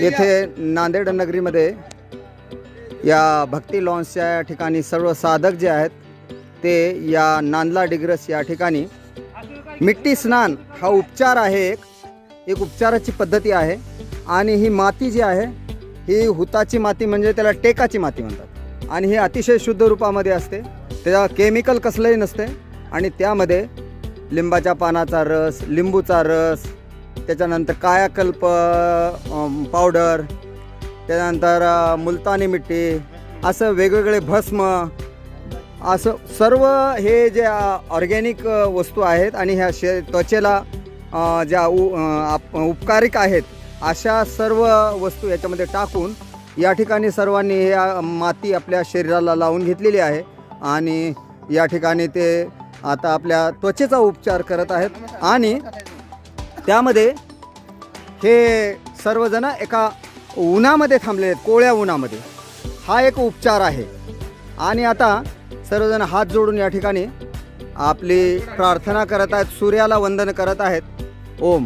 येथे नांदेड नगरीमध्ये या भक्ती लॉन्सच्या या ठिकाणी सर्व साधक जे आहेत ते या नांदला डिग्रस या ठिकाणी. मिट्टी स्नान हा उपचार आहे एक. एक उपचाराची पद्धती आहे. आणि ही माती जी आहे ही हुताची माती म्हणजे त्याला टेकाची माती म्हणतात. आणि ही अतिशय शुद्ध रूपामध्ये असते. त्याला केमिकल कसलंही नसते. आणि त्यामध्ये लिंबाच्या पानाचा रस लिंबूचा रस त्याच्यानंतर कायाकल्प पावडर त्याच्यानंतर मुलतानी मिट्टी असं वेगवेगळे भस्म असं सर्व हे जे ऑर्गॅनिक वस्तू आहेत आणि ह्या शे त्वचेला ज्या उ आप- उपकारिक आहेत अशा सर्व वस्तू याच्यामध्ये टाकून या ठिकाणी सर्वांनी हे माती आपल्या शरीराला लावून घेतलेली आहे आणि या ठिकाणी ते आता आपल्या त्वचेचा उपचार करत आहेत आणि त्यामध्ये हे सर्वजण एका उन्हामध्ये थांबलेले आहेत कोळ्या उन्हामध्ये. हा एक उपचार आहे. आणि आता सर्वजण हात जोडून या ठिकाणी आपली प्रार्थना करत आहेत सूर्याला वंदन करत आहेत. ओम.